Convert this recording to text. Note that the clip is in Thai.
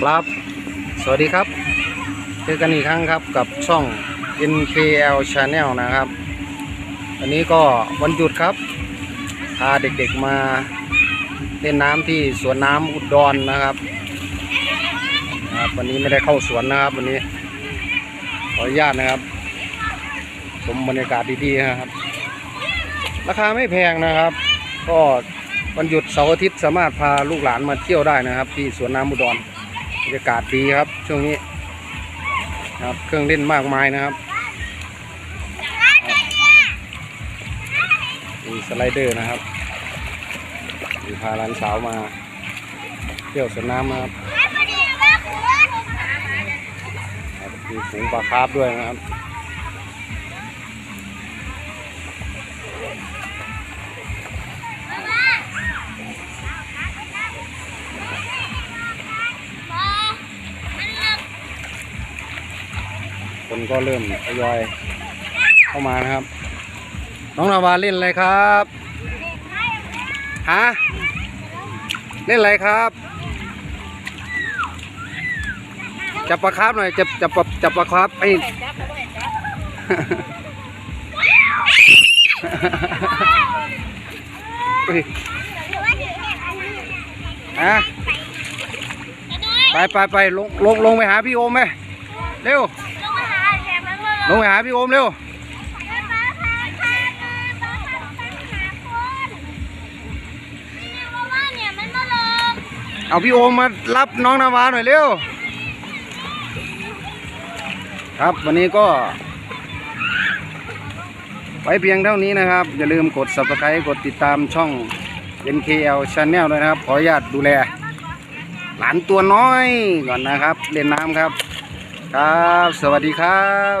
ครับ สวัสดีครับ เจอกันอีกครั้งครับกับช่อง NKL Channel นะครับวันนี้ก็วันหยุดครับ พาเด็กๆมาเล่นน้ำที่สวนน้ำอุดรนะครับครับ วันนี้ไม่ได้เข้าสวนนะครับ วันนี้ ขออนุญาตนะครับ ชมบรรยากาศดีๆนะครับ ราคาไม่แพงนะครับ ก็วันหยุดเสาร์อาทิตย์สามารถพาลูกหลานมาเที่ยวได้นะครับ ที่สวนน้ำอุดร รรยากาศดีครับช่วงนี้ครับเครื่องเล่นมากมายนะครับมีสไลเดอร์นะครับมีพาหลานสาวมาเที่ยวสวนน้ำนะครับครับมีฝูงปลาคาร์ฟด้วยนะครับ คนก็เริ่มทยอยเข้ามานะครับ น้องนาวาเล่นอะไรครับฮะเล่นอะไรครับจับปลาคาร์ฟหน่อยจับจับปลาจับปลาคาร์ฟไอ้เฮ้ยฮะไปไปไปลงลงลงไปหาพี่โอมไหมเร็ว ลงไปหาพี่โอมเร็วเอาพี่โอมมารับน้องนาวาหน่อยเร็ว ครับวันนี้ก็ ไว้เพียงเท่านี้นะครับ อย่าลืมกด subscribe กดติดตามช่อง NKL Channel ด้วยนะครับ ขออนุญาตดูแล หลานตัวน้อยก่อนนะครับ เล่นน้ำครับ ครับ สวัสดีครับ